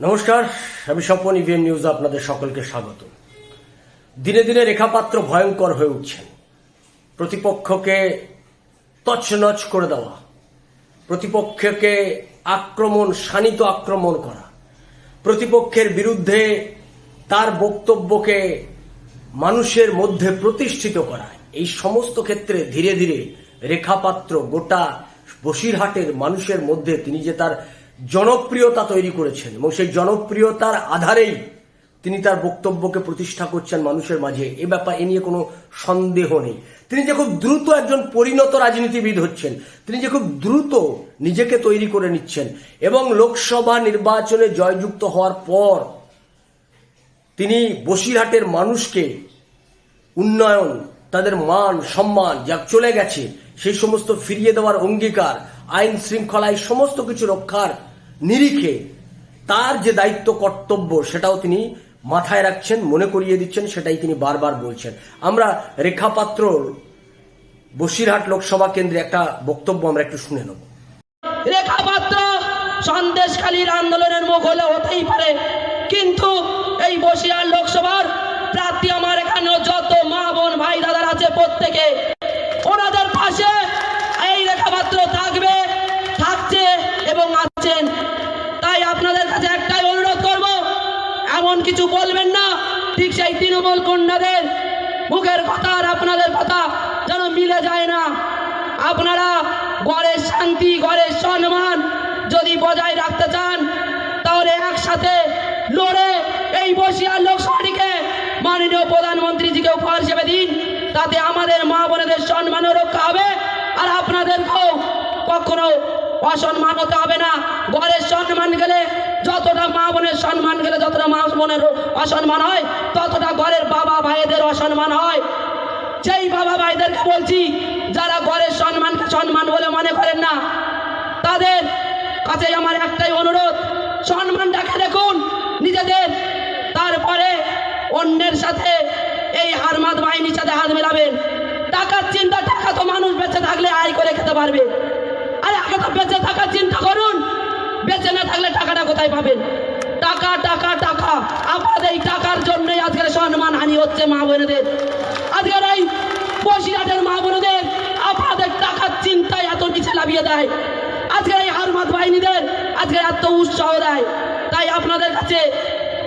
নমস্কার, আমি Swapan EVM news আপনাদের সকলকে স্বাগত। দিনে দিনে রেখাপাত্র ভয়ঙ্কর হয়ে উঠছেন। প্রতিপক্ষকে তছনছ করে দেওয়া, প্রতিপক্ষকে আক্রমণ, শানিত আক্রমণ করা, প্রতিপক্ষের বিরুদ্ধে তার বক্তব্যকে মানুষের মধ্যে প্রতিষ্ঠিত করা, এই সমস্ত ক্ষেত্রে ধীরে ধীরে রেখাপাত্র গোটা বসিরহাটের মানুষের মধ্যে তিনি যে তার জনপ্রিয়তা তৈরি করেছেন এবং সেই জনপ্রিয়তার আধারেই তিনি তার বক্তব্যকে প্রতিষ্ঠা করছেন মানুষের মাঝে। এ ব্যাপার, এ নিয়ে কোনো সন্দেহ নেই। তিনি যে খুব দ্রুত একজন পরিণত রাজনীতিবিদ হচ্ছেন, তিনি যে খুব দ্রুত নিজেকে তৈরি করে নিচ্ছেন এবং লোকসভা নির্বাচনে জয়যুক্ত হওয়ার পর তিনি বসিরহাটের মানুষকে উন্নয়ন, তাদের মান, সম্মান যা চলে গেছে, সেই সমস্ত ফিরিয়ে দেওয়ার অঙ্গীকার, আইন শৃঙ্খলা এই সমস্ত কিছু রক্ষার নিরিখে তার যে দায়িত্ব কর্তব্য সেটাও তিনি মাথায় রাখছেন, মনে করিয়ে দিচ্ছেন, সেটাই তিনি বারবার বলছেন। আমরা রেখাপাত্র, বসিরহাট লোকসভা কেন্দ্রে একটা বক্তব্য আমরা একটু শুনে নেব। রেখাপাত্র সন্দেশখালীর আন্দোলনের মুখ হলে হতেই পারে। কিন্তু এই বসিরহাট লোকসভার প্রার্থী আমার এখানে যত মা বোন, ভাই, দাদার আছে প্রত্যেকে ওনাদের পাশে এই রেখাপাত্র থাকবে থাকছে এবং আছেন তাই আপনাদের কাছে একটাই অনুরোধ করব এমন কিছু বলবেন না ঠিক তৃণমূল কন্যাদের মুখের কথা আর আপনাদের কথা যেন মিলে যায় না। আপনারা ঘরের শান্তি ঘরের সম্মান যদি বজায় রাখতে চান, তাহলে একসাথে লড়ে এই বসিয়ার লোকসভাটিকে মাননীয় প্রধানমন্ত্রীজিকে উপহার হিসেবে দিন। তাতে আমাদের মা বোনেদের সম্মানও রক্ষা হবে আর আপনাদেরকেও কখনো অসম্মান হতে হবে না। ঘরের সম্মান গেলে যতটা মা বোনের সম্মান গেলে যতটা মা বোনের অসম্মান হয়, ততটা ঘরের বাবা ভাইদের অসম্মান হয়। সেই বাবা ভাইদেরকে বলছি, যারা ঘরের সম্মানকে সম্মান বলে মনে করেন না, তাদের কাছে আমার একটাই অনুরোধ সম্মান সম্মানটাকে দেখুন নিজেদের, তারপরে অন্যের সাথে এই হারমাত বাহিনীর সাথে হাত মেলাবেন। টাকার চিন্তা, টাকা তো মানুষ বেঁচে থাকলে আয় করে খেতে পারবে আরে আগে তো বেঁচে থাকার চিন্তা করুন বেঁচে না থাকলে টাকাটা কোথায় পাবেন? টাকা টাকা টাকা। আপনাদের এই টাকার জন্যই আজকের সম্মান হানি হচ্ছে মা বোনেদের। আজকের এই বসিরহাটের মা বোনেদের আপনাদের টাকার চিন্তায় এত নিচে লাভিয়ে দেয়। আজকের এই হারমাত বাহিনীদের আজকে এত উৎসাহ দেয়। তাই আপনাদের কাছে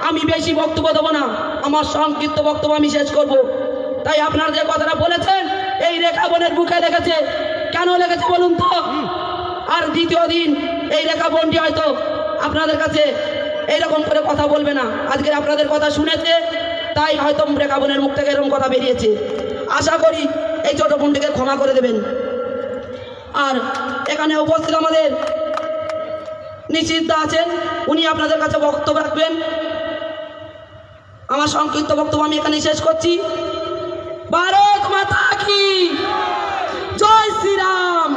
আমি বেশি বক্তব্য দেবো না। আমার সংক্ষিপ্ত বক্তব্য আমি শেষ করব। তাই আপনারা যে কথাটা বলেছেন এই রেখা বোনের বুকে লেগেছে কেন লেগেছে বলুন তো? আর দ্বিতীয় দিন এই রেখা বোনটি হয়তো আপনাদের কাছে এইরকম করে কথা বলবে না। আজকে আপনাদের কথা শুনেছে, তাই হয়তো রেখা বোনের মুখ থেকে এরকম কথা বেরিয়েছে। আশা করি এই ছোট বোনটিকে ক্ষমা করে দেবেন। আর এখানে উপস্থিত আমাদের নিশ্চিত আছেন, উনি আপনাদের কাছে বক্তব্য রাখবেন। আমার সংক্ষিপ্ত বক্তব্য আমি এখানে শেষ করছি। ভারত মাতা কি? জয় শ্রীরাম।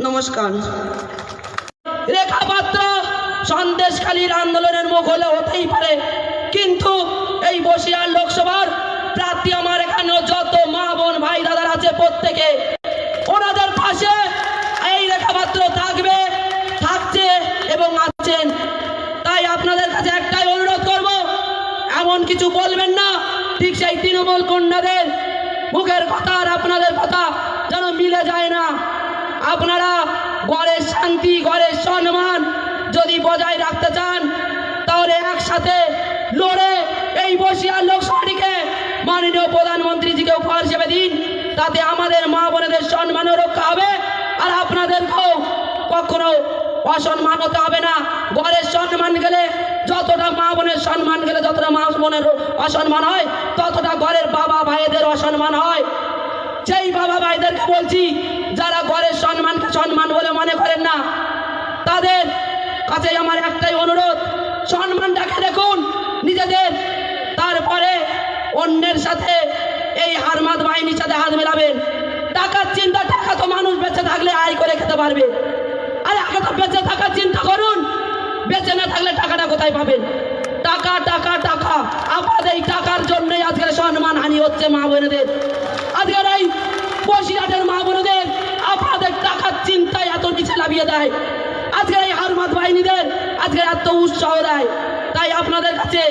নমস্কার। রেখাপাত্র সন্দেশখালীর আন্দোলনের মুখ হলে হতেই পারে। কিন্তু এই বসিরহাট লোকসভার প্রার্থী আমার এখানে যত মা, বোন, ভাই, দাদার আছে প্রত্যেকে। ওনাদের পাশে এই রেখাপাত্র থাকবে, থাকছে এবং আছেন। তাই আপনাদের কাছে একটাই অনুরোধ করব, এমন কিছু বলবেন না, ঠিক সেই তৃণমূল কন্যাদের মুখের কথা আর আপনাদের কথা যেন মিলে যায় না। আপনারা ঘরের শান্তি ঘরের সম্মান যদি বজায় রাখতে চান, তাহলে একসাথে লড়ে এই বসিয়ার লোকসভাটিকে মাননীয় প্রধানমন্ত্রীজিকে উপহার হিসেবে দিন। তাতে আমাদের মা বোনেদের সম্মানও রক্ষা হবে, আর আপনাদেরকেও কখনো অসম্মান হতে হবে না। ঘরের সম্মান গেলে যতটা মা বোনের সম্মান গেলে যতটা মা বোনের অসম্মান হয়, ততটা ঘরের বাবা ভাইদের অসম্মান হয়। সেই বাবা ভাইদেরকে বলছি, যারা ঘরের সম্মানকে সম্মান বলে মনে করেন না, তাদের কাছে আমার একটাই অনুরোধ, সম্মানটাকে দেখুন নিজেদের, তারপরে অন্যের সাথে এই হারমাত বাহিনীর সাথে হাত মেলাবেন। টাকার চিন্তা, টাকা তো মানুষ বেঁচে থাকলে আয় করে খেতে পারবে। আরে আগে তো বেঁচে থাকার চিন্তা করুন, বেঁচে না থাকলে টাকাটা কোথায় পাবেন? টাকা টাকা টাকা। আপনাদের এই টাকার জন্যই আজকের সম্মান হানি হচ্ছে মা বোনেদের আজকের এই বসিরহাটের মা বোনেদের আপনাদের টাকার চিন্তায় এত নিচে লাভিয়ে দেয়। আজকের এই বাহিনীদের আজকে এত উৎসাহ দেয়। তাই আপনাদের কাছে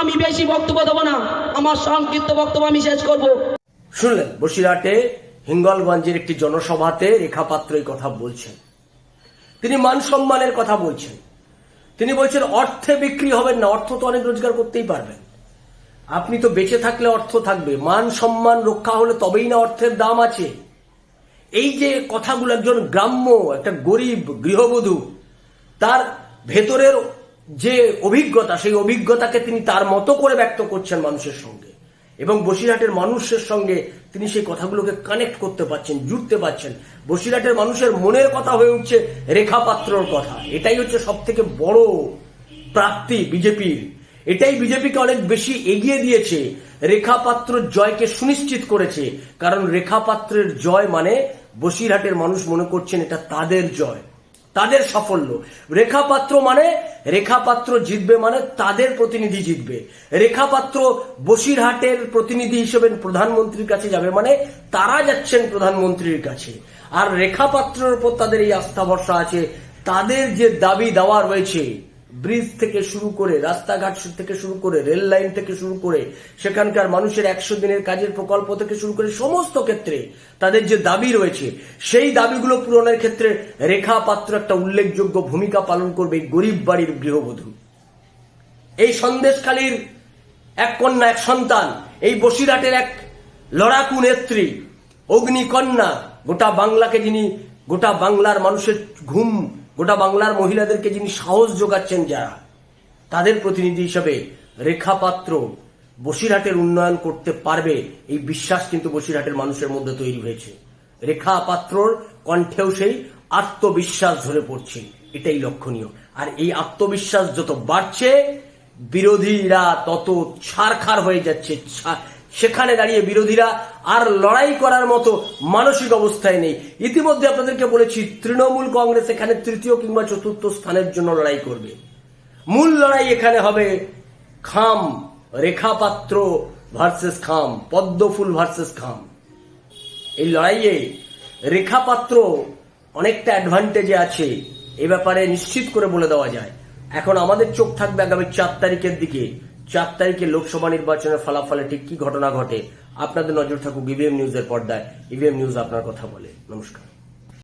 আমি বেশি বক্তব্য দেবো না। আমার সংক্ষিপ্ত বক্তব্য আমি শেষ করব। শুনলেন, বসিরহাটে হিঙ্গলগঞ্জের একটি জনসভাতে রেখা পাত্র এই কথা বলছেন। তিনি মান সম্মানের কথা বলছেন। তিনি বলছেন, অর্থে বিক্রি হবেন না, অর্থ তো অনেক রোজগার করতেই পারবেন। আপনি তো বেঁচে থাকলে অর্থ থাকবে। মান সম্মান রক্ষা হলে তবেই না অর্থের দাম আছে। এই যে কথাগুলো একজন গ্রাম্য, একটা গরিব গৃহবধূ, তার ভেতরের যে অভিজ্ঞতা, সেই অভিজ্ঞতাকে তিনি তার মতো করে ব্যক্ত করছেন মানুষের সঙ্গে। এবং বসিরহাটের মানুষের সঙ্গে তিনি সেই কথাগুলোকে কানেক্ট করতে পারছেন, জুড়তে পারছেন। বসিরহাটের মানুষের মনের কথা হয়ে উঠছে রেখা পাত্রর কথা। এটাই হচ্ছে সব থেকে বড় প্রাপ্তি বিজেপির। এটাই বিজেপিকে অনেক বেশি এগিয়ে দিয়েছে। রেখা পাত্র জয়কে সুনিশ্চিত করেছে। কারণ রেখা পাত্রের জয় মানে বসিরহাটের মানুষ মনে করছেন এটা তাদের জয়, তাদের সাফল্য। রেখা পাত্র মানে রেখা পাত্র জিতবে মানে তাদের প্রতিনিধি জিতবে। রেখা পাত্র বসিরহাটের প্রতিনিধি হিসেবে প্রধানমন্ত্রীর কাছে যাবে মানে তারা যাচ্ছেন প্রধানমন্ত্রীর কাছে। আর রেখা পাত্রের উপর তাদের এই আস্থা ভরসা আছে, তাদের যে দাবি দেওয়া রয়েছে ব্রিজ থেকে শুরু করে, রাস্তাঘাট থেকে শুরু করে, রেল লাইন থেকে শুরু করে, সেখানকার মানুষের একশো দিনের কাজের প্রকল্প থেকে শুরু করে সমস্ত ক্ষেত্রে তাদের যে দাবি রয়েছে, সেই দাবিগুলো পূরণের ক্ষেত্রে রেখা পাত্র একটা উল্লেখযোগ্য ভূমিকা পালন করবে এই গরিব বাড়ির গৃহবধূ। এই সন্দেশখালীর এক কন্যা, এক সন্তান, এই বসিরহাটের এক লড়াকু নেত্রী, অগ্নিকন্যা, গোটা বাংলাকে যিনি, গোটা বাংলার মানুষের ঘুম গোটা বাংলার মহিলাদেরকে যিনি সাহস যোগাচ্ছেন যারা, তাদের প্রতিনিধি হিসেবে রেখা পাত্র বসিরহাটের উন্নয়ন করতে পারবে এই বিশ্বাস কিন্তু বসিরহাটের মানুষের মধ্যে তৈরি হয়েছে। রেখা পাত্রর কণ্ঠেও সেই আত্মবিশ্বাস ধরে পড়ছে, এটাই লক্ষণীয়। আর এই আত্মবিশ্বাস যত বাড়ছে, বিরোধীরা তত ছারখার হয়ে যাচ্ছে সেখানে দাঁড়িয়ে বিরোধীরা আর লড়াই করার মতো মানসিক অবস্থায় নেই। ইতিমধ্যে আপনাদেরকে বলেছি, তৃণমূল কংগ্রেস এখানে তৃতীয় কিংবা চতুর্থ স্থানের জন্য লড়াই করবে। মূল লড়াই এখানে হবে খাম, রেখাপাত্র ভার্সেস খাম, পদ্মফুল ভার্সেস খাম। এই লড়াইয়ে রেখাপাত্র অনেকটা অ্যাডভান্টেজে আছে, এ ব্যাপারে নিশ্চিত করে বলে দেওয়া যায়। এখন আমাদের চোখ থাকবে আগামী চার তারিখের দিকে। চার তারিখে লোকসভা নির্বাচনের ফলাফলে ঠিক কি ঘটনা ঘটে? আপনাদের নজর থাকুক ইভিএম নিউজের পর্দায়। ইভিএম নিউজ আপনার কথা বলে। নমস্কার।